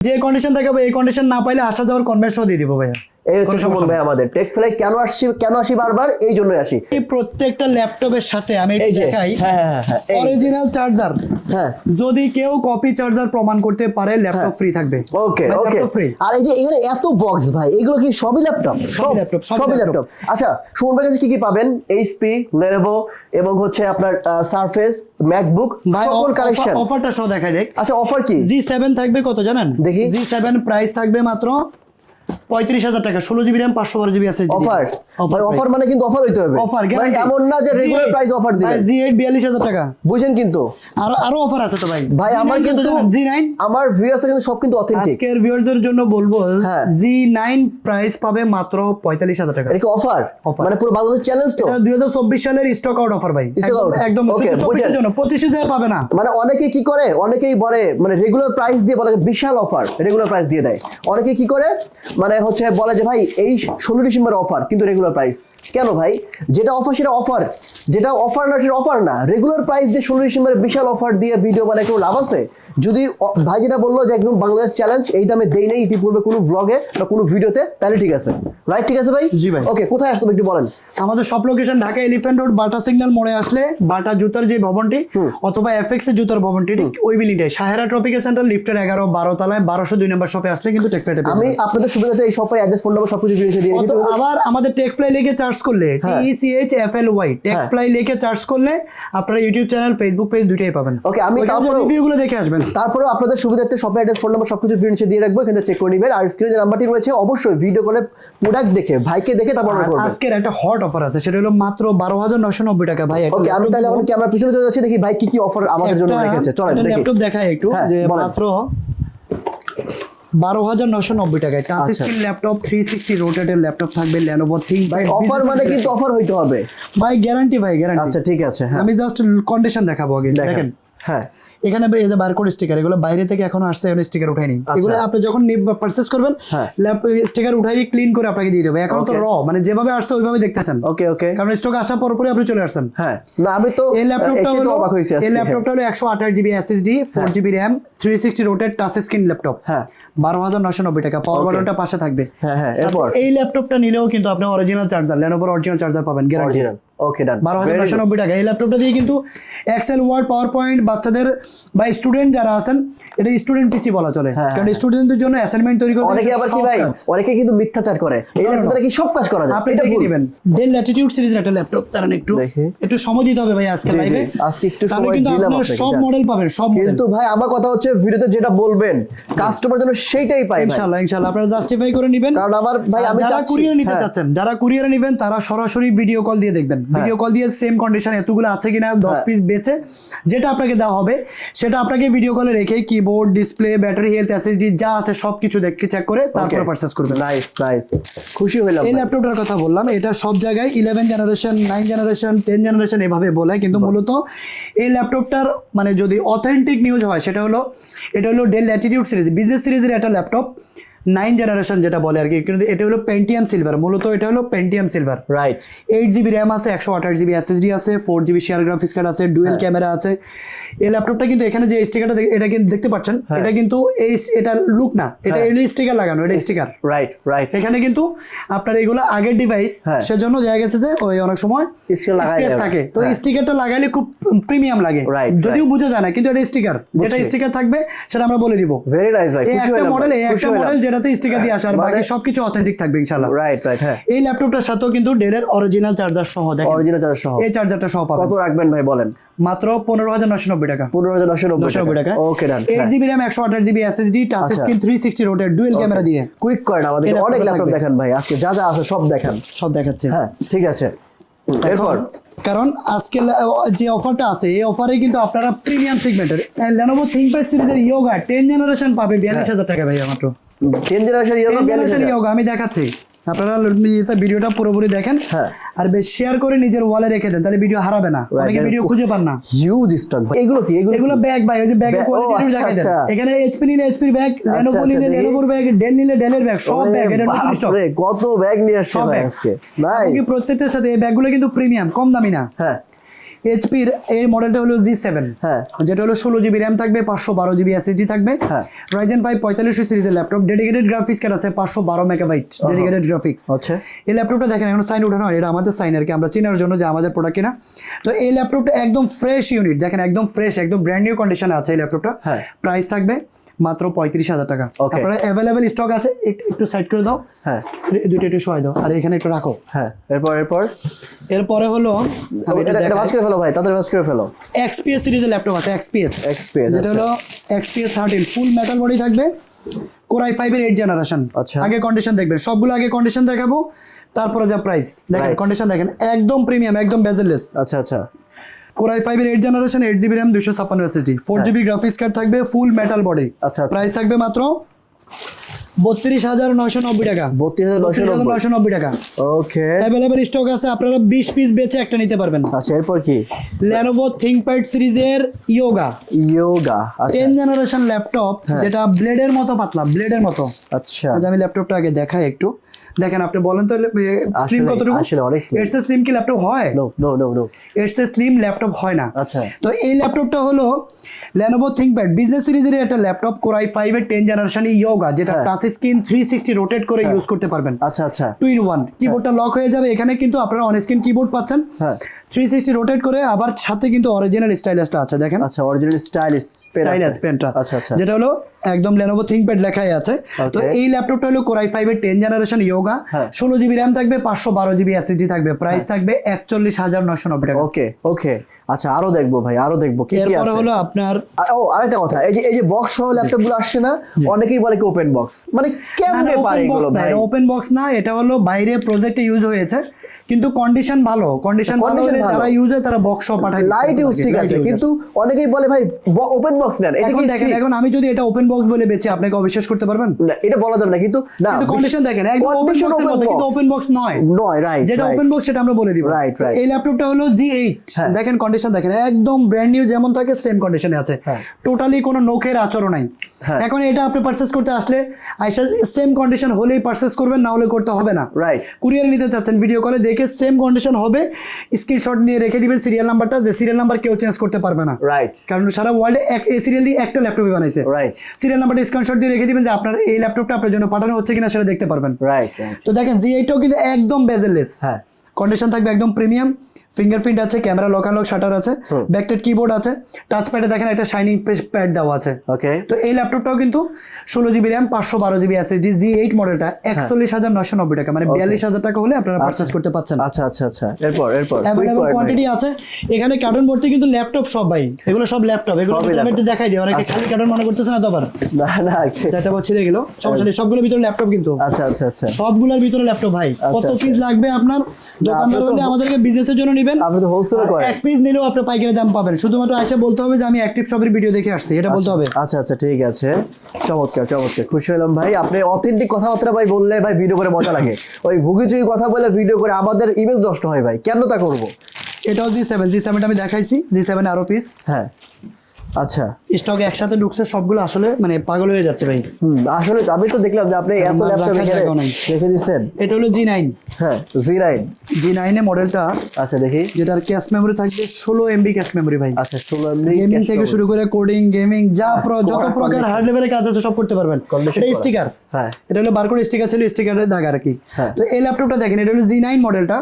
যে কন্ডিশন দেখাবো এই কন্ডিশন না পাইলে আসা যাওয়ার কনভেন্সও দিয়ে দিব ভাইয়া। এই হচ্ছে সুমন ভাই আমাদের। টেক ফ্লাই কেন আসছি কেন আসি বারবার? এই জন্যই আসি। এই প্রত্যেকটা ল্যাপটপের সাথে আমি দেখাই হ্যাঁ হ্যাঁ হ্যাঁ অরিজিনাল চার্জার হ্যাঁ। যদি কেউ কপি চার্জার প্রমাণ করতে পারে ল্যাপটপ হ্যাঁ। ফ্রি থাকবে ওকে ওকে ফ্রি আর এই যে এখানে এত বক্স ভাই এগুলো কি সবই ল্যাপটপ? সব laptop, সবই ল্যাপটপ। আচ্ছা সুমন ভাই কাছে কি কি পাবেন? এইচপি লেনোভো এবং হচ্ছে আপনার সারফেস ম্যাকবুক সকল কালেকশন অফারটা সহ দেখাই দেখ। আচ্ছা অফার কি? জি সেভেন থাকবে কত জানেন? দেখি। জি সেভেন প্রাইস থাকবে মাত্র পঁয়ত্রিশ হাজার টাকা ষোলো জিবি র্যাম পাঁচশো বারো জিবি আছে অফার ভাই অফার মানে কিন্তু অফার হইতে হবে। অফার মানে এমন না যে রেগুলার প্রাইস অফার দিবেন। জি এইট বিয়াল্লিশ হাজার টাকা। বুঝেন কিন্তু। আরও আরও অফার আছে তো ভাই। ভাই আমার কিন্তু জি নাইন আমার ভিউয়ার্স কিন্তু সব কিন্তু অথেন্টিক আজকের ভিউয়ারদের জন্য বলব। জি নাইন প্রাইস পাবে মাত্র পঁয়তাল্লিশ হাজার টাকা। এটা কি অফার মানে পুরো বাংলাদেশ চ্যালেঞ্জ তো? দুই হাজার চব্বিশ সালের স্টক আউট অফার ভাই। একদম- চব্বিশের জন্য। পঁচিশে যায় পাবে না। মানে অনেকে কি করে? অনেকেই বলে মানে রেগুলার প্রাইস দিয়ে বলে বিশাল অফার রেগুলার প্রাইস দিয়ে দেয়। অনেকে কি করে? মানে হচ্ছে বলে যে ভাই এই ষোলো ডিসেম্বর অফার কিন্তু রেগুলার প্রাইস কেন ভাই? যেটা অফার সেটা অফার যেটা অফার না সেটা অফার না। রেগুলার প্রাইস দিয়ে ষোলো ডিসেম্বরে বিশাল অফার দিয়ে ভিডিও বানায় কোনো লাভ আছে? যদি ভাই যেটা বলল যে একদম বাংলাদেশ চ্যালেঞ্জ এই দামে দেই নেই ইতিপূর্বে কোনো ব্লগে বা কোনো ভিডিওতে তাহলে ঠিক আছে। রাইট ঠিক আছে ভাই? জি ভাই। ওকে কোথায় আসতে একটু বলেন? আমাদের সব location Dhaka elephant road Bata signal মোড়ে আসলে বাটা জুতার যে ভবনটি অথবা এফএক্স এর জুতার ভবনটি ঠিক ওই বিল্ডিংটাই। সাহেরা ট্রপিক্যাল সেন্টার লিফটের এগারো বারো তলায় বারোশো দুই নম্বর শপে আসলে কিন্তু টেকফেটে আমি আপনাদের সুবিধাতে এই শপের অ্যাড্রেস ফোন নাম্বার সবকিছু দিয়ে আবার আমাদের টেক ফ্লাই লিখে চার্জ করলে। T C H F L Y tech. Fly লিখে চার্জ করলে আপনারা ইউটিউব চ্যানেল ফেসবুক পেজ দুটোই পাবেন। ওকে আমি তারপর রিভিউ গুলো দেখে আসবেন। তারপরেও আপনাদের সুবিধার্থে শপের অ্যাড্রেস ফোন নাম্বার সবকিছু ভিডিও নিচে দিয়ে রাখব এখানে চেক করে নেবেন। আর স্ক্রিনে যে নাম্বারটি রয়েছে অবশ্যই ভিডিও কলে প্রোডাক্ট দেখে ভাইকে দেখে তারপর অর্ডার করবেন। আজকের একটা হট অফার আছে সেটা হলো মাত্র বারো হাজার নশো নব্বই টাকা। ভাই ওকে আমি তাহলে। এখন ক্যামেরা পিছনে চলে যাচ্ছি দেখি ভাই কি কি অফার আমাদের জন্য রেখেছে। চলেন দেখি। ল্যাপটপ দেখায় একটু হ্যাঁ, যে মাত্র বারো হাজার নশো নব্বই টাকায় touch. Screen laptop three sixty রোটেটের laptop থাকবে ল্যানোভো থিং ভাই অফার মানে কিন্তু অফার হইতে হবে। ভাই গ্যারান্টি ভাই গ্যারান্টি আচ্ছা ঠিক আছে হ্যাঁ। আমি জাস্ট কন্ডিশন দেখাবো আগে। দেখেন। হ্যাঁ। এখানে এই যে বারকোড স্টিকার এগুলো বাইরে থেকে এখনও আসছে এখন স্টিকার উঠায়নি। এগুলো আপনি যখন পারচেজ করবেন আচ্ছা। হ্যাঁ। স্টিকার উঠাই ক্লিন করে আপনাকে দিয়ে দেবে। এখন তো র মানে যেভাবে আসছে ওইভাবে দেখতেছেন। ওকে ওকে কারণ স্টক আসার পর পরে আপনি চলে আসছেন। হ্যাঁ। না আমি তো এই ল্যাপটপটা হলো অবাক হয়েছি এই ল্যাপটপটা হলো একশো আঠাশ GB SSD four GB RAM three sixty rotated touch screen laptop হ্যাঁ। বারো হাজার নশো নব্বই টাকা। পাওয়ার. বাটনটা পাশে থাকবে। হ্যাঁ, হ্যাঁ, এরপর? এই ল্যাপটপটা নিলেও কিন্তু আপনি অরিজিনাল চার্জার লেনোভোর অরিজিনাল চার্জার পাবেন গ্যারান্টি ওকে ডান বারো হাজার নশো নব্বই টাকা। এই ল্যাপটপটা দিয়ে কিন্তু এক্সেল ওয়ার্ড পাওয়ার পয়েন্ট বাচ্চাদের বা স্টুডেন্ট যারা আছেন এটা স্টুডেন্ট পিসি বলা চলে। হ্যাঁ, কারণ স্টুডেন্টদের জন্য অ্যাসাইনমেন্ট তৈরি করতে অনেকে আবার কি সব ভাই অনেকে কিন্তু মিথ্যাচার করে। এই No, no, no. ল্যাপটপে কি সব কাজ করা যায়? আপনি দেখে নেবেন। ডেল ল্যাটিটিউড সিরিজের একটা ল্যাপটপ একটু একটু সময় দিতে হবে ভাই আজকে লাইভে আজকে একটু সময় দিলাম আপনাকে, সব মডেল পাবেন সব কিন্তু ভাই আমার কথা হচ্ছে ভিডিওতে যেটা বলবেন কাস্টমার যেন সেইটাই ভাই। ইনশাআল্লাহ ইনশাআল্লাহ। আপনারা জাস্টিফাই করে নেবেন। কারণ আমার ভাই আমি যারা কুরিয়ার নিতে হ্যাঁ। চাচ্ছেন যারা কুরিয়ারে নেবেন তারা সরাসরি ভিডিও কল দিয়ে দেখবেন। ভিডিও কল দিয়ে সেম কন্ডিশন এতগুলো আছে কিনা দশ হ্যাঁ। পিস বেচে যেটা আপনাকে দেওয়া হবে সেটা আপনাকে ভিডিও কলে রেখে keyboard display battery health SSD যা আছে সবকিছু দেখে চেক করে তারপরে পারচেজ করবেন। নাইস নাইস খুশি হইলাম এই ল্যাপটপটার কথা বললাম এটা সব জায়গায় eleven generation nine generation ten generation এভাবে বলে কিন্তু মূলত এই ল্যাপটপটার মানে যদি অথেন্টিক নিউজ হয় সেটা হলো এটা হলো ডেল ল্যাটিটিউড সিরিজ বিজনেস সিরিজের একটা ল্যাপটপ নাইন জেনারেশন যেটা বলে আর কি কিন্তু এটা হলো পেন্টিয়াম সিলভার মূলত এটা হলো Pentium silver right eight GB RAM আছে একশো আঠাশ জিবি এসএসডি আছে four GB share graphics card আছে ডুয়েল ক্যামেরা আছে। এই ল্যাপটপটা কিন্তু এখানে যে স্টিকারটা এটা কিন্তু দেখতে পাচ্ছেন এটা কিন্তু এই এটা লুক না এটা হ্যাঁ। এলো স্টিকার লাগানো এটা স্টিকার রাইট রাইট এখানে কিন্তু আপনার এগুলো আগের ডিভাইস হ্যাঁ। সেজন্য দেখা গেছে যে ওই অনেক সময় লাগাই থাকে। তো হ্যাঁ। স্টিকারটা লাগাইলে খুব প্রিমিয়াম লাগে। যদিও বোঝা যায় না কিন্তু এটা স্টিকার যেটা স্টিকার থাকবে সেটা আমরা বলে দিব। ভেরি নাইস ভাই একটা মডেল একটা মডেল যেটাতে স্টিকার দিয়ে আসে আর বাকি মানে- সবকিছু অথেন্টিক থাকবে ইনশাআল্লাহ। রাইট রাইট হ্যাঁ। এই ল্যাপটপটার সাথেও কিন্তু ডেলের অরিজিনাল চার্জার সহ দেখেন। অরিজিনাল চার্জার সহ। এই চার্জারটা সহ পাবেন। কত রাখবেন ভাই বলেন? মাত্র পনেরো হাজার নশো নব্বই টাকা। পনেরো হাজার নশো নব্বই টাকা। Okay done eight GB RAM একশো আঠাশ GB SSD touch. Screen three sixty রোটের dual camera দিয়ে। কুইক করেন আমাদের অনেক ল্যাপটপ। দেখান ভাই আজকে যা যা আছে সব দেখান। সব দেখাচ্ছে। হ্যাঁ ঠিক আছে। এরপর? কারণ আজকে যে অফারটা আছে এই অফারে কিন্তু আপনারা প্রিমিয়াম সেগমেন্টের লেনোভো থিংকপ্যাড সিরিজের ইয়োগা টেন জেনারেশন পাবে বিয়াল্লিশ হাজার টাকা ভাই মাত্র। আমি দেখাচ্ছি। আপনারা ভিডিওটা পুরোপুরি দেখেন। হ্যাঁ। আর বেশ শেয়ার করে নিজের ওয়ালে রেখে দেন তাহলে ভিডিও হারাবে না। অনেকে ভিডিও খুঁজে পান না। হিউজ স্টক এগুলো কি? এগুলো এগুলো ব্যাগ ভাই ওই যে ব্যাগের Bag- কোয়ালিটি আচ্ছা, দেখাই দেন। আচ্ছা। এখানে এইচপি নিলে এইচপির ব্যাগ লেনোভো আচ্ছা, নিলে। লেনোভোর ব্যাগ ডেল নিলে ডেলের ব্যাগ সব ব্যাগ এটা নতুন স্টক কত ব্যাগ নিয়ে আসছে ব্যাগ আজকে। নাইস প্রত্যেকটার সাথে এই ব্যাগগুলো কিন্তু প্রিমিয়াম কম দামি না। হ্যাঁ। এইচপির এই মডেলটা হলো জি সেভেন হ্যাঁ। যেটা হলো ষোলো জিবি র্যাম থাকবে পাঁচশো বারো জিবি এসএসডি থাকবে। হ্যাঁ। রাইজেন ফাইভ পঁয়তাল্লিশশো সিরিজের ল্যাপটপ ডেডিকেটেড গ্রাফিক্স কার্ড আছে পাঁচশো বারো মেগাবাইট ডেডিকেটেড গ্রাফিক্স আচ্ছা। এই ল্যাপটপটা দেখেন এখন সাইন উঠানো হয় এটা আমাদের সাইন আর কি আমরা চেনার জন্য যে আমাদের প্রোডাক্ট কিনা। তো এই ল্যাপটপটা একদম ফ্রেশ ইউনিট দেখেন একদম ফ্রেশ একদম ব্র্যান্ড নিউ কন্ডিশনে আছে এই ল্যাপটপটা হ্যাঁ। প্রাইস থাকবে মাত্র পঁয়ত্রিশ হাজার টাকা. আপনারা অ্যাভেলেবেল স্টক আছে একটু- সাইড করে দাও। হ্যাঁ। দুটো একটু সহায় দাও আর এখানে একটু রাখো। হ্যাঁ এরপর এরপর? এরপরে হলো এটা ভাজ করে ফেলো ভাই তাড়াতাড়ি ভাজ করে ফেলো। এক্সপিএস সিরিজের ল্যাপটপ আছে এক্সপিএস XPS, যেটা আচ্ছা। হলো XPS thirteen full metal body থাকবে। কোরাই ফাইভের এইট জেনারেশন আচ্ছা। আগে কন্ডিশন দেখবেন। সবগুলো আগে কন্ডিশন দেখাবো তারপরে যা প্রাইস দেখেন কন্ডিশন দেখেন একদম প্রিমিয়াম একদম বেজেললেস আচ্ছা আচ্ছা। কোরাই ফাইভের eight generation eight GB RAM দুশো ছাপ্পান্ন SSD four GB graphics card থাকবে ফুল মেটাল বডি। আচ্ছা, আচ্ছা। প্রাইস থাকবে মাত্র বত্রিশ হাজার নয়শো নব্বই টাকা। বত্রিশ হাজার নয়শো নব্বই। টাকা। ওকে। অ্যাভেলেবেল স্টক আছে আপনারা বিশ পিস বেচে একটা নিতে পারবেন। আচ্ছা এরপর কি? লেনোভো থিঙ্কপ্যাড সিরিজের ইয়োগা ইয়োগা আচ্ছা। টেন জেনারেশন ল্যাপটপ যেটা ব্লেডের মতো পাতলা ব্লেডের মতো। আচ্ছা। আজ আমি ল্যাপটপটা আগে দেখাই একটু। দেখেন আপনি বলেন তো স্লিম কতটুকু? আসলে অনেক এটস এর স্লিম কি ল্যাপটপ হয়? নো নো নো নো এর স্লিম ল্যাপটপ হয় না। আচ্ছা। তো এই ল্যাপটপটা হলো Lenovo ThinkPad বিজনেস সিরিজের একটা ল্যাপটপ Core i5 এর 10 জেনারেশন ইয়োগা যেটা হ্যাঁ। Touch screen three sixty rotate করে ইউজ করতে পারবেন। আচ্ছা আচ্ছা। টু ইন ওয়ান কিবোর্ডটা লক হয়ে যাবে। এখানে কিন্তু আপনারা অন স্ক্রিন কিবোর্ড পাচ্ছেন। হ্যাঁ। থ্রি সিক্সটি রোটেট করে আবার সাথে কিন্তু অরিজিনাল স্টাইলাসটা আছে দেখেন। আচ্ছা অরিজিনাল স্টাইলিশ স্টাইলাস পেনটা। আচ্ছা আচ্ছা। যেটা হলো একদম লেনোভো থিঙ্কপ্যাড লেখাই আছে। তো এই ল্যাপটপটা হলো কোরাই ফাইভ এর টেন জেনারেশন ইয়োগা হ্যাঁ। ষোলো জিবি র্যাম থাকবে পাঁচশো বারো জিবি এসএসডি থাকবে। প্রাইস থাকবে একচল্লিশ হাজার নশো নব্বই টাকা। ওকে ওকে আচ্ছা আরও দেখব ভাই আরও দেখব। কি কি এরপরে আছে? হলো আপনার ও আরেকটা কথা এই যে এই যে বক্স সহ ল্যাপটপগুলো আসছে না অনেকেই বলে কি ওপেন বক্স মানে কেমনে পারে এগুলো ভাই? ওপেন বক্স না এটা হলো বাইরে প্রজেক্টে ইউজ হয়েছে। কিন্তু কন্ডিশন ভালো। কন্ডিশন ভালো হলে যারা ইউজ হয় তারা বক্স পাঠায়। লাইট ইউজ ঠিক আছে। কিন্তু অনেকেই বলে ভাই ওপেন বক্স নেন। এটা এখন দেখেন এখন আমি যদি এটা ওপেন বক্স বলে বেচি আপনাকে অবিশ্বাস করতে পারবেন? না, এটা বলা যাবে না। কিন্তু না কিন্তু কন্ডিশন দেখেন একদম ওপেন open মতো কিন্তু ওপেন বক্স নয়। নয় রাইট যেটা ওপেন বক্স সেটা আমরা বলে দিব। Right, right. এই ল্যাপটপটা হলো জি এইট হ্যাঁ। দেখেন কন্ডিশন দেখেন একদম ব্র্যান্ড নিউ যেমন থাকে সেম কন্ডিশনে আছে। হ্যাঁ। টোটালি কোনো নখের আচরণ নাই। হ্যাঁ। এখন এটা আপনি পারচেস করতে আসলে আইসা সেম কন্ডিশন হলেই পারচেস করবেন না হলে করতে হবে না। রাইট কুরিয়ারে নিতে চাচ্ছেন ভিডিও কলে দেখে সেম কন্ডিশন হবে। স্ক্রিনশট নিয়ে রেখে দিবেন সিরিয়াল নাম্বারটা যে সিরিয়াল নাম্বার কেউ চেঞ্জ করতে পারবে না। রাইট কারণ সারা ওয়ার্ল্ডে এক এই সিরিয়াল দিয়ে একটা ল্যাপটপই বানাইছে। রাইট সিরিয়াল নাম্বারটা স্ক্রিনশট দিয়ে রেখে দিবেন যে আপনার এই ল্যাপটপটা আপনার জন্য পাঠানো হচ্ছে কিনা সেটা দেখতে পারবেন। রাইট তো দেখেন জি এইটাও কিন্তু একদম বেজেলেস হ্যাঁ। কন্ডিশন থাকবে একদম প্রিমিয়াম ফিঙ্গারপ্রিন্ট আছে ক্যামেরা লকালক শাটার আছে ব্যাকটেড কিবোর্ড আছে টাচ প্যাডে দেখেন একটা শাইনিং প্যাড দেওয়া আছে। ওকে তো এই ল্যাপটপটাও কিন্তু ষোলো জিবি র্যাম পাঁচশো বারো জিবি এসএসডি জি এইট মডেলটা একচল্লিশ হাজার নশো নব্বই টাকা মানে বিয়াল্লিশ হাজার টাকা হলে আপনারা পারচেস করতে পাচ্ছেন আচ্ছা আচ্ছা আচ্ছা। এরপর এরপর অ্যাভেলেবল কোয়ান্টিটি আছে এখানে কার্টন ভর্তি কিন্তু ল্যাপটপ সব ভাই এগুলো সব ল্যাপটপ এগুলো একটু দেখাই দিই অনেকে খালি কার্টন মনে করতেছে না তো আবার। না না চারটা বছর ছিঁড়ে গেল সমস্যা নেই সবগুলোর ভিতরে ল্যাপটপ কিন্তু। আচ্ছা আচ্ছা আচ্ছা। সবগুলোর ভিতরে ল্যাপটপ ভাই কত আচ্ছা। পিস লাগবে আপনার? দোকানদার হলে আমাদেরকে বিজনেসের জন্য নেবেন। আপনি তো হোলসেল করেন। এক পিস নিলেও আপনি পাইকারি দাম পাবেন। শুধুমাত্র এসে বলতে হবে যে আমি অ্যাক্টিভ শপের ভিডিও দেখে আসছি এটা বলতে হবে। আচ্ছা আচ্ছা ঠিক আছে। চমৎকার চমৎকার। খুশি হলাম ভাই। আপনি অথেন্টিক কথাবার্তা ভাই বললে ভাই ভিডিও করে মজা লাগে। ওই ভুগিচুগি কথা বলে ভিডিও করে আমাদের ইমেজ নষ্ট হয় ভাই। কেন তা করব? এটাও জি সেভেন জি সেভেনটা আমি দেখাইছি। জি সেভেন আরও পিস হ্যাঁ। আচ্ছা। স্টকে একসাথে ঢুকছে সবগুলো আসলে মানে পাগল হয়ে যাচ্ছে ভাই। আসলে আমি তো দেখলাম যে আপনি এত ল্যাপটপ। রেখে দিচ্ছেন। এটা হলো জি নাইন হ্যাঁ জি নাইন জি নাইনে মডেলটা আচ্ছা দেখি। যেটার ক্যাশ মেমোরি থাকবে ষোলো এমবি ক্যাশ মেমোরি ভাই। আচ্ছা ষোলো গেমিং থেকে শুরু করে কোডিং গেমিং যা যত প্রকার হার্ড লেভেলের কাজ আছে সব করতে পারবেন। এটা স্টিকার হ্যাঁ। এটা হলো বারকোড স্টিকার ছিল স্টিকারের দাগ আর কি। হ্যাঁ। তো এই ল্যাপটপটা দেখেন এটা হলো জি নাইন মডেলটা।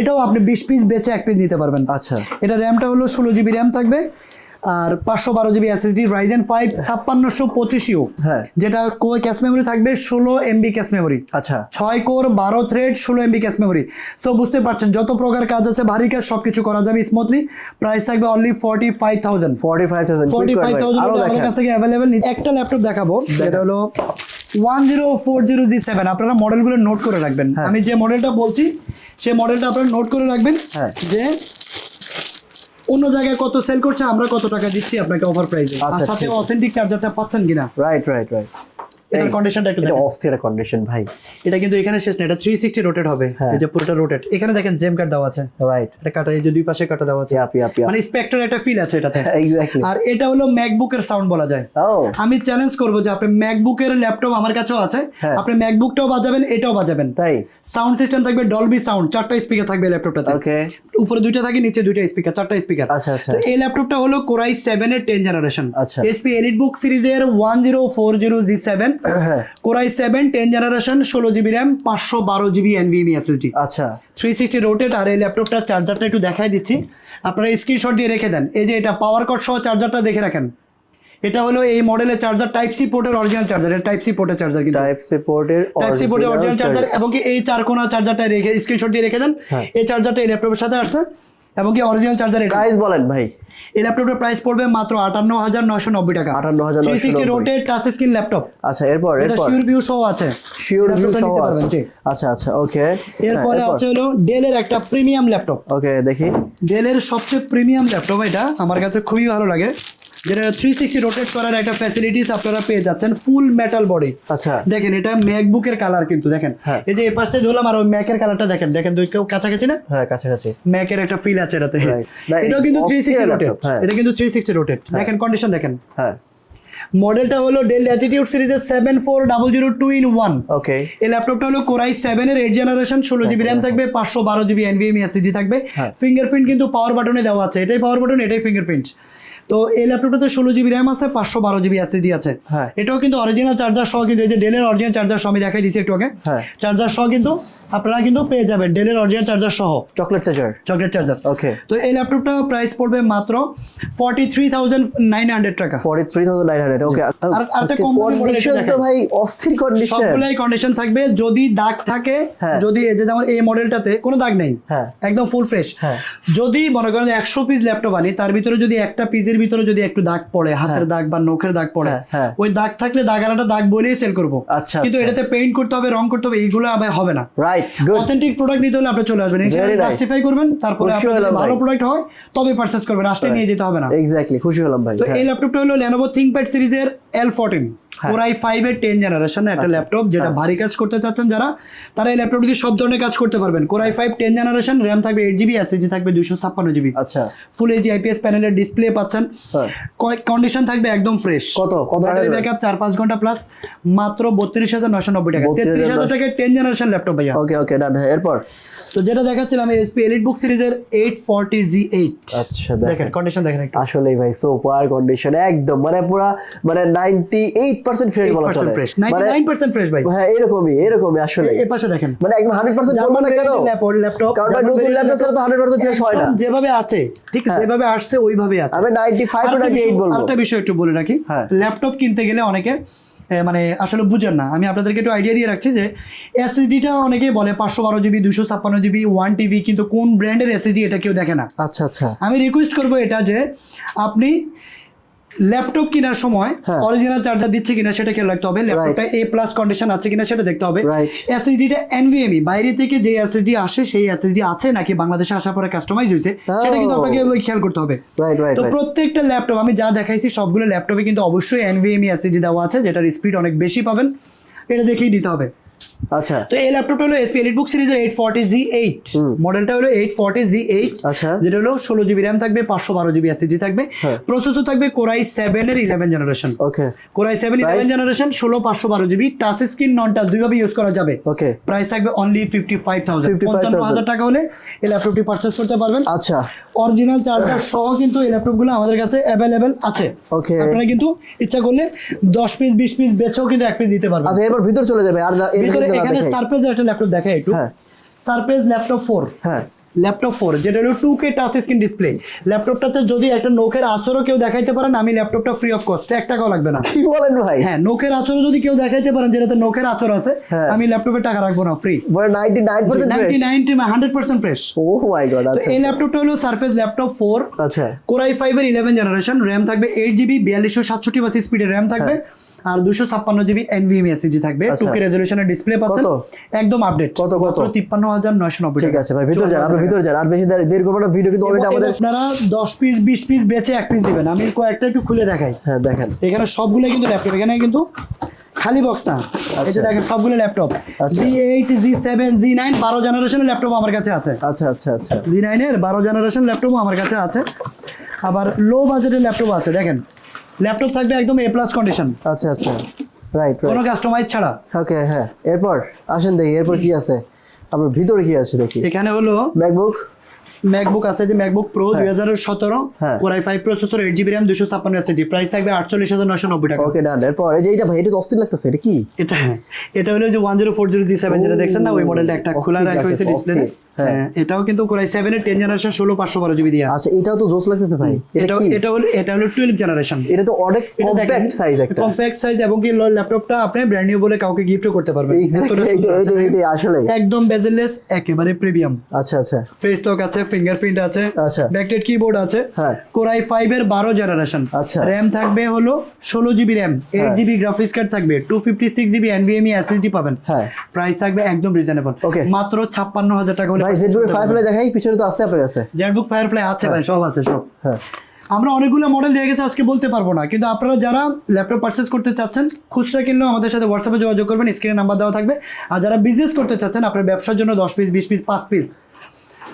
এটাও আপনি বিশ পিস বেচে এক পিস নিতে পারবেন। আচ্ছা। এটা র্যামটা হলো ষোলো জিবি র্যাম থাকবে। আর পাঁচশো বারো জিবি এসএসডি রাইজেন ফাইভ ছাপ্পান্নশো পঁচিশ ইউ। হ্যাঁ। যেটা কো ক্যাশ মেমোরি থাকবে ষোলো এমবি ক্যাশ মেমোরি আচ্ছা। ছয় কোর বারো থ্রেড ষোলো এমবি ক্যাশ মেমোরি সো বুঝতে পারছেন যত প্রকার কাজ আছে ভারী কাজ সবকিছু করা যাবে স্মুথলি প্রাইস থাকবে only forty five thousand forty five thousand forty five thousand আমাদের কাছ থেকে অ্যাভেলেবেল একটা ল্যাপটপ দেখাবো। যেটা হলো one zero four zero G seven আপনারা মডেলগুলো নোট করে রাখবেন। হ্যাঁ। আমি যে মডেলটা বলছি সেই মডেলটা আপনারা নোট করে রাখবেন হ্যাঁ। যে অন্য জায়গায় কত সেল করছে আমরা কত টাকা দিচ্ছি আপনাকে অফার প্রাইসে আর আচ্ছা, সাথে অথেন্টিক চার্জারটা পাচ্ছেন কিনা? রাইট রাইট রাইট এটার কন্ডিশনটা একটু এটা অস্থির কন্ডিশন ভাই। এটা কিন্তু এখানে শেষ না এটা রোটেট হবে। হ্যাঁ। এই যে পুরোটা রোটেট এখানে দেখেন জেম দেওয়া আছে। রাইট এটা কাটা এই যে দুই পাশে কাটা দেওয়া আছে। ইয়াপ মানে স্পেক্টার একটা ফিল আছে এটাতে। এক্স্যাক্টলি আর এটা হলো ম্যাকবুকের সাউন্ড বলা যায়। আমি চ্যালেঞ্জ করব যে আপনি ম্যাকবুকের ল্যাপটপ আমার কাছেও আছে। হ্যাঁ। আপনি ম্যাকবুকটাও বাজাবেন এটাও বাজাবেন। তাই? সাউন্ড সিস্টেম থাকবে ডলবি সাউন্ড চারটা স্পিকার থাকবে ল্যাপটপটাতে ওকে উপরে দুইটা থাকে নিচে দুইটা স্পিকার চারটা স্পিকার আচ্ছা, আচ্ছা। এই ল্যাপটপটা হলো কোরাই সেভেন এর টেন জেনারেশন আচ্ছা। এসপি এলিট বুক সিরিজের one zero four zero G seven core i seven ten generation ষোলো জিবি র্যাম পাঁচশো বারো জিবি এনভিএমি এসএসডি আচ্ছা। থ্রি সিক্সটি রোটেট আর এই ল্যাপটপটার চার্জারটা একটু দেখাই দিচ্ছি। আপনারা স্ক্রিনশট দিয়ে রেখে দেন। এই যে এটা পাওয়ার কট সহ চার্জারটা দেখে রাখেন। এটা হলো এই মডেলের চার্জার টাইপ সি পোর্টের অরিজিনাল চার্জার এটা টাইপ সি পোর্টের চার্জার কিন্তু। টাইপ সি পোর্টের টাইপ সি পোর্টের অরিজিনাল চার্জার এবং কি এই চার কোনা চার্জারটা রেখে স্ক্রিনশট দিয়ে রেখে দেন। হ্যাঁ। এই চার্জারটা এই ল্যাপটপের সাথে আসছে এবং কি অরিজিনাল চার্জার এটা। প্রাইস বলেন ভাই। এই ল্যাপটপের প্রাইস পড়বে মাত্র আটান্ন হাজার নয়শো নব্বই টাকা। 58,990 three sixty rotate touch screen laptop আচ্ছা এরপর এটা শিওর ভিউ সহ আছে। শিওর ভিউ সহ আছে। আচ্ছা আচ্ছা ওকে এরপরে আছে হলো ডেলের একটা প্রিমিয়াম ল্যাপটপ ওকে দেখি। ডেলের সবচেয়ে প্রিমিয়াম ল্যাপটপ এটা আমার কাছে খুবই ভালো লাগে। যেটা থ্রি সিক্সটি রোটেট করার একটা ফ্যাসিলিটিস আপনারা পেয়ে যাচ্ছেন ফুল মেটাল বডি আচ্ছা। দেখেন এটা ম্যাকবুকের কালার কিন্তু দেখেন। হ্যাঁ। এই যে এই পাশে ধরলাম আর ওই ম্যাকের কালারটা দেখেন। দেখেন দুই কেউ কাছাকাছি না? হ্যাঁ কাছাকাছি। ম্যাকের একটা ফিল আছে এটাতে। এটাও কিন্তু থ্রি সিক্সটি রোটেট হ্যাঁ। এটা কিন্তু থ্রি সিক্সটি রোটেট দেখেন কন্ডিশন দেখেন। হ্যাঁ। মডেলটা হলো ডেল সিরিজের seven four double zero two in one okay এই ল্যাপটপটা হলো কোরাই সেভেন এর এইট জেনারেশন ষোলো জিবি র্যাম থাকবে পাঁচশো বারো জিবি এনভিএমি এসএসডি থাকবে। হ্যাঁ। ফিঙ্গারপ্রিন্ট কিন্তু পাওয়ার বাটনে দেওয়া আছে। এটাই পাওয়ার বাটন এটাই ফিঙ্গারপ্রিন্ট তো এই ল্যাপটপটাতে ষোলো জিবি র্যাম আছে পাঁচশো বারো জিবি এসএসডি আছে। হ্যাঁ। এটাও কিন্তু অরিজিনাল চার্জার সহ কিন্তু এই যে ডেলের অরিজিনাল চার্জার সহ আমি দেখাই দিচ্ছি একটু আগে। হ্যাঁ। চার্জার সহ কিন্তু আপনারা কিন্তু পেয়ে যাবেন ডেলের অরিজিনাল চার্জার সহ। Chocolate charger chocolate charger okay তো এই ল্যাপটপটা প্রাইস পড়বে মাত্র forty three thousand nine hundred টাকা। Forty three thousand nine hundred okay আর- আরেকটা কম কন্ডিশন তো ভাই অস্থির কন্ডিশন সবগুলাই কন্ডিশন থাকবে যদি দাগ থাকে হ্যাঁ। যদি এই যে যেমন এই মডেলটাতে কোনো দাগ নেই হ্যাঁ। একদম ফুল ফ্রেশ হ্যাঁ। যদি মনে করেন একশো পিস ল্যাপটপ আনি তার ভিতরে যদি একটা পিসের ভিতরে যদি একটু দাগ পড়ে হাতের দাগ বা নখের দাগ পড়ে হ্যাঁ, হ্যাঁ। ওই দাগ থাকলে দাগ আলাদা দাগ বলেই সেল করব। আচ্ছা, কিন্তু আচ্ছা। এটাতে পেইন্ট করতে হবে রং করতে হবে এইগুলো আবার হবে না। রাইট অথেন্টিক প্রোডাক্ট নিতে হলে আপনি চলে আসবেন। জাস্টিফাই করবেন তারপরে ভালো প্রোডাক্ট হয় তবে পারচেস করবেন। আসলে নিয়ে যেতে হবে না। এক্স্যাক্টলি খুশি হলাম ভাই। তো হ্যাঁ। এই ল্যাপটপটা হলো Lenovo ThinkPad সিরিজের এল ফোরটিন হ্যাঁ। কোরাই ফাইভ এর টেন জেনারেশন একটা আচ্ছা। ল্যাপটপ যেটা ভারী কাজ করতে চাচ্ছেন যারা তারা এই ল্যাপটপ দিয়ে সব ধরনের কাজ করতে পারবেন। Core i five ten generation RAM থাকবে এইট জিবি এসএসডি থাকবে দুশো ছাপ্পান্ন জিবি আচ্ছা। ফুল এইচডি আইপিএস প্যানেলের ডিসপ্লে পাচ্ছেন। হ্যাঁ। কন্ডিশন থাকবে একদম ফ্রেশ কত? কত টাকা? ব্যাকআপ চার পাঁচ ঘণ্টা প্লাস মাত্র বত্রিশ হাজার নশো নব্বই টাকা। তেত্রিশ হাজার টাকায় টেন জেনারেশন ল্যাপটপ ভাইয়া। ওকে ওকে ডান হ্যাঁ এরপর? তো যেটা দেখাচ্ছিলাম এসপি এলিট বুক সিরিজের এইট ফর্টি জি এইট আচ্ছা দেখেন। দেখেন কন্ডিশন দেখেন আসলেই ভাই সুপার কন্ডিশন একদম মানে পুরা মানে নাইনটি এইট ফ্রেশ বলা চলে। ফ্রেশ মানে ফ্রেশ ভাই। হ্যাঁ এরকমই এরকমই আসলে। পাশে দেখেন। মানে একদম হান্ড্রেড পার্সেন্ট বলব না কেন? ল্যাপটপ কারণ নতুন ল্যাপটপ ছাড়া তো হান্ড্রেড পার্সেন্ট ফ্রেশ হয় না। যেভাবে আছে ঠিক হ্যাঁ। যেভাবে আসছে ওইভাবে আছে। আমি টু বলব। আরেকটা বিষয় একটু বলে রাখি। ল্যাপটপ কিনতে গেলে অনেকে মানে আসলে বুঝেন না। আমি আপনাদেরকে একটু আইডিয়া দিয়ে রাখছি যে এসএসডিটা অনেকেই বলে পাঁচশো বারো জিবি দুশো ছাপ্পান্ন জিবি ওয়ান টিভি কিন্তু কোন ব্র্যান্ডের এসএসডি এটা কেউ দেখে না। আচ্ছা আচ্ছা। আমি রিকোয়েস্ট করব এটা যে আপনি ল্যাপটপ কেনার সময় হ্যাঁ। অরিজিনাল চার্জার দিচ্ছে কিনা সেটা খেয়াল রাখতে হবে। ল্যাপটপটা এ প্লাস কন্ডিশন আছে কিনা সেটা দেখতে হবে. এসএসডিটা এনভিএমই E, বাইরে থেকে যে এসএসডি আসে সেই এসএসডি আছে নাকি বাংলাদেশে আসার পরে কাস্টমাইজ হয়েছে সেটা কিন্তু Oh. আপনাকে খেয়াল করতে হবে। তো প্রত্যেকটা ল্যাপটপ আমি যা দেখাইছি সবগুলো ল্যাপটপে কিন্তু অবশ্যই এনভিএমই এসএসডি দেওয়া আছে যেটার স্পিড অনেক বেশি পাবেন। এটা দেখেই দিতে হবে। আচ্ছা। তো এই ল্যাপটপটা হলো এসপি এলিট বুক সিরিজের এইট ফর্টি জি এইট মডেলটা হলো এইট ফর্টি জি এইট আচ্ছা। যেটা হলো ষোলো জিবি র্যাম থাকবে পাঁচশো বারো জিবি এসএসডি থাকবে। হ্যাঁ। প্রসেসর থাকবে কোরাই সেভেন এর eleven generation okay core i seven eleven generation ষোলো পাঁচশো বারো GB touch screen non touch দুইভাবে ইউজ করা যাবে। ওকে প্রাইস থাকবে অনলি ফিফটি ফাইভ থাউজেন্ড পঞ্চান্ন হাজার টাকা হলে এই ল্যাপটপটি পারচেস করতে পারবেন। আচ্ছা। অরিজিনাল চার্জার সহ কিন্তু এই ল্যাপটপগুলো আমাদের কাছে অ্যাভেলেবেল আছে। Okay. আপনারা কিন্তু ইচ্ছা করলে দশ পিস বিশ পিস বেচেও কিন্তু এক পিস দিতে পারবেন। আচ্ছা এরপর ভিতর চলে যাবে। আর ভিতরে ভিতরে এখানে দেখাই। একটা ল্যাপটপ দেখাই একটু। হ্যাঁ। ল্যাপটপ ফোর হ্যাঁ। ল্যাপটপ ফোর যেটা হলো two K touch screen display ল্যাপটপটাতে যদি একটা নোকের আচরও কেউ দেখাইতে পারেন আমি ল্যাপটপটা ফ্রি অফ কস্ট এক টাকাও লাগবে না। কি বলেন ভাই? হ্যাঁ নোকের আচরও যদি কেউ দেখাইতে পারেন যেটাতে নোকের আচর আছে। আমি ল্যাপটপে টাকা রাখব না free ninety nine hundred percent fresh oh my god এই ল্যাপটপটা হলো সারফেস ল্যাপটপ ফোর আচ্ছা। কোরাই ফাইভের ইলেভেন জেনারেশন র্যাম থাকবে এইট জিবি বিয়াল্লিশশো সাতষট্টি বাসি স্পিডের র্যাম থাকবে। আর দুশো ছাপ্পান্ন জিবি এনভিএম এসএসডি থাকবে। আচ্ছা। রেজলিউশনের ডিসপ্লে পাচ্ছেন। একদম আপডেট কত, কত? তিপ্পান্ন হাজার নয়শো নব্বই ঠিক আছে ভাই ভিতর যান আপনি ভিতর যান। আর বেশি দেরি না ভিডিও কিন্তু অলরেডি আমাদের আপনারা দশ পিস বিশ পিস বেচে এক পিস দিবেন। আমি কয়েকটা একটু খুলে দেখাই। হ্যাঁ দেখেন। এখানে সবগুলো কিন্তু ল্যাপটপ এখানে কিন্তু খালি বক্স না। এই যে দেখেন সবগুলো ল্যাপটপ আচ্ছা। G eight G seven G nine বারো জেনারেশনের ল্যাপটপ আমার কাছে আছে। আচ্ছা আচ্ছা আচ্ছা। জি নাইনের বারো জেনারেশন ল্যাপটপও আমার কাছে আছে। আবার লো বাজেটের ল্যাপটপ আছে দেখেন। ল্যাপটপ থাকবে একদম এ প্লাস কন্ডিশন আচ্ছা আচ্ছা। রাইট কোনো কাস্টমাইজ ছাড়া। ওকে হ্যাঁ। এরপর আসেন দেখি এরপর কি আছে? আপনার ভিতরে কি আছে দেখি? এখানে হলো ম্যাকবুক ম্যাকবুক আছে যে ম্যাকবুক প্রো দুই হাজার সতেরো হ্যাঁ। Core i five processor eight GB RAM দুশো ছাপ্পান্ন এসএসডি প্রাইস থাকবে আটচল্লিশ হাজার নশো নব্বই টাকা। ওকে ডান এরপর এই যে এইটা ভাই এটা অস্থির লাগতেছে এটা কি? এটা এটা হলো যে one zero four zero G seven যেটা দেখছেন না ওই মডেলটা একটা খোলা রাখা হয়েছে ডিসপ্লে। এটাও কিন্তু কোরাই সেভেনের টেন জেনারেশন ষোলো পাঁচশো বারো জিবি দিয়ে। আচ্ছা এটাও তো জোস লাগতেছে ভাই। এটা এটা হলো এটা হলো টুয়েলভ জেনারেশন এটা তো অনেক কম্প্যাক্ট সাইজ একটা। কম্প্যাক্ট সাইজ এবং কি ল্যাপটপটা আপনি ব্র্যান্ড নিউ বলে কাউকে গিফটও করতে পারবেন। এইটা আসলে একদম একেবারে প্রিমিয়াম আচ্ছা আচ্ছা। ফেস লক আছে ফিঙ্গারপ্রিন্ট আছে আচ্ছা। ব্যাকটেড কিবোর্ড আছে। হ্যাঁ। কোরাই ফাইভ এর বারো জেনারেশন আচ্ছা। র্যাম থাকবে হলো ষোলো জিবি র্যাম এইট হ্যাঁ। জিবি গ্রাফিক্স কার্ড থাকবে two fifty six GB NVMe SSD পাবেন। হ্যাঁ। প্রাইস থাকবে একদম রিজনেবল. মাত্র ছাপ্পান্ন হাজার টাকা হলে ভাই জেডবুক ফায়ারফ্লাই দেখাই পিছনে তো আছে আপনার কাছে জেটবুক ফায়ারফ্লাই আছে ভাই সব আছে সব। হ্যাঁ। আমরা অনেকগুলো মডেল দিয়ে গেছে আজকে বলতে পারব না। কিন্তু আপনারা যারা ল্যাপটপ পারচেস করতে চাচ্ছেন খুচরা কিনলেও আমাদের সাথে হোয়াটসঅ্যাপে যোগাযোগ করবেন স্ক্রিনে নাম্বার দেওয়া থাকবে। আর যারা বিজনেস করতে চাচ্ছেন আপনার ব্যবসার জন্য দশ পিস বিশ পিস পাঁচ পিস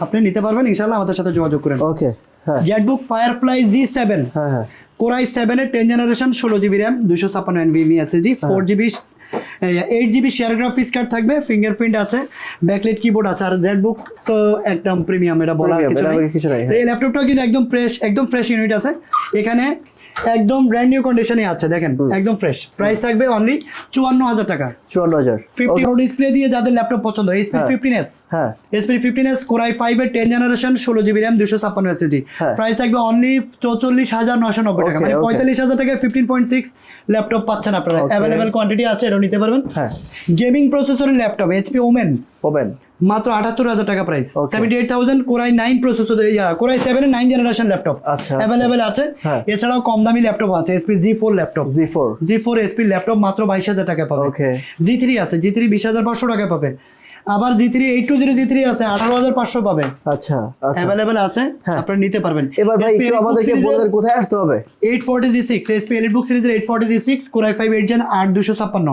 আপনি নিতে পারবেন ইনশাল্লাহ আমাদের সাথে যোগাযোগ করেন। ওকে হ্যাঁ। জেটবুক ফায়ারফ্লাই জি সেভেন হ্যাঁ হ্যাঁ। কোরাই সেভেনের টেন জেনারেশন ষোলো জিবি র্যাম দুশো ছাপ্পান্ন NVMe SSD four GB eight GB share graphics card থাকবে ফিঙ্গারপ্রিন্ট আছে ব্যাকলেট কিবোর্ড আছে আর জেটবুক তো একদম প্রিমিয়াম এটা বলার কিছু নাই। এই ল্যাপটপটা কিন্তু একদম ফ্রেশ একদম ফ্রেশ ইউনিট আছে। এখানে একদম ব্র্যান্ড নিউ কন্ডিশনে আছে দেখেন একদম ফ্রেশ প্রাইস থাকবে অনলি চুয়ান্ন হাজার টাকা। চুয়ান্ন হাজার। ফিফটি ডিসপ্লে দিয়ে যাদের ল্যাপটপ পছন্দ এসপি হ্যাঁ। ফিফটিন এস হ্যাঁ HP fifteen S core i five এর টেন জেনারেশন ষোলো জিবি র্যাম দুশো ছাপ্পান্ন এসএসডি হ্যাঁ। প্রাইস থাকবে অনলি চৌচল্লিশ হাজার নশো নব্বই টাকা। মানে. পঁয়তাল্লিশ হাজার টাকায় ফিফটিন পয়েন্ট সিক্স ল্যাপটপ পাচ্ছেন আপনারা. অ্যাভেলেবেল কোয়ান্টিটি আছে এটা নিতে পারবেন। হ্যাঁ। গেমিং প্রসেসরের ল্যাপটপ এইচপি ওমেন ওপেন মাত্র আটাত্তর হাজার টাকা price seventy eight thousand core i nine processor core i seven nine generation laptop. Available আছে। হ্যাঁ। এছাড়াও কম দামি ল্যাপটপ আছে HP G four laptop G four G four HP laptop মাত্র বাইশ হাজার টাকা পাবে. জি থ্রি আছে জি থ্রি বিশ হাজার পাঁচশো টাকা পাবে। আবার G three eight two zero G three আছে আঠারো হাজার পাঁচশো পাবে। আচ্ছা আচ্ছা। অ্যাভেলেবেল আছে হ্যাঁ। আপনারা নিতে পারবেন। এবার ভাই একটু আমাদেরকে বলে দেন কোথায় আসতে হবে? Eight forty G six SP EliteBook সিরিজের eight forty G six core i five eight gen আট দুশো ছাপ্পান্ন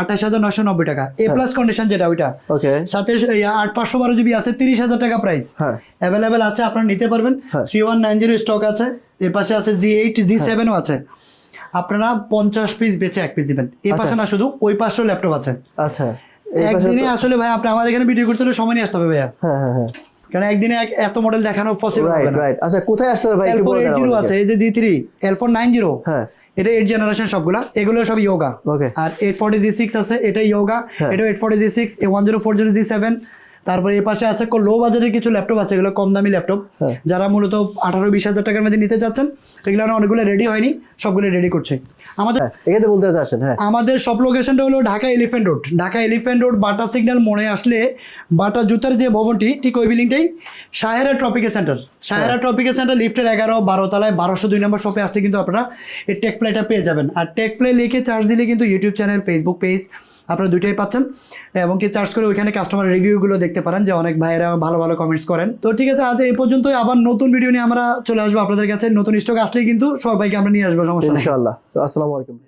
আঠাশ হাজার নশো নব্বই টাকা। এ। প্লাস কন্ডিশন যেটা ওইটা। ওকে সাথে আট পাঁচশো বারো জিবি আছে তিরিশ হাজার টাকা প্রাইস হ্যাঁ। অ্যাভেলেবেল আছে আপনারা নিতে পারবেন। Three one nine zero stock আছে এর পাশে আছে জি এইট জি সেভেনও আছে। আপনারা পঞ্চাশ পিস বেচে এক পিস দিবেন। এই পাশে না শুধু ওই পাশেও ল্যাপটপ আছে। আচ্ছা। একদিনে আসলে ভাই আপনি আমাদের এখানে ভিডিও করতে হলে সময় নিয়ে আসতে হবে ভাইয়া। হ্যাঁ হ্যাঁ হ্যাঁ। কারণ একদিনে এত মডেল দেখানো পসিবল হবে না। রাইট আচ্ছা কোথায় আসতে হবে ভাই? একটু বলে আমাদেরকে। আছে এই যে G three L four nine zero হ্যাঁ। এটা এইট জেনারেশন সবগুলা এগুলো সব ইয়োগা ওকে আর এইট ফোর্টি জি সিক্স আছে এটা ইয়োগা। এটা eight forty G six one zero four zero G seven তারপরে এই পাশে আছে লো বাজারের কিছু ল্যাপটপ আছে এগুলো কম দামি ল্যাপটপ। যারা মূলত আঠারো বিশ হাজার টাকার মধ্যে নিতে চাচ্ছেন এগুলো এখন অনেকগুলো রেডি হয়নি সবগুলো রেডি করছে। আমাদের হ্যাঁ এখানে বলতে আসেন হ্যাঁ। আমাদের সব লোকেশনটা হলো Dhaka elephant road Dhaka elephant road Bata signal মনে আসলে বাটা জুতার যে ভবনটি ঠিক ওই বিল্ডিংটাই Sahera Tropica Centre Sahera Tropica Centre লিফটের এগারো বারো তলায় বারোশো দুই নম্বর শপে আসলে কিন্তু আপনারা এই টেক ফ্লাইটা পেয়ে যাবেন। আর টেক ফ্লাই লিখে চার্জ দিলে কিন্তু ইউটিউব চ্যানেল ফেসবুক পেজ আপনারা দুইটাই পাচ্ছেন। এবং কি চার্জ করে ওইখানে কাস্টমার রিভিউগুলো দেখতে পারেন যে অনেক ভাইয়েরা ভালো ভালো কমেন্টস করেন। তো ঠিক আছে, আজ এই পর্যন্তই। আবার নতুন ভিডিও নিয়ে আমরা চলে আসব আপনাদের কাছে। নতুন স্টক আসলেই কিন্তু সবাইকে আমরা নিয়ে আসব, সমস্যা ইনশাআল্লাহ। তো আসসালামু আলাইকুম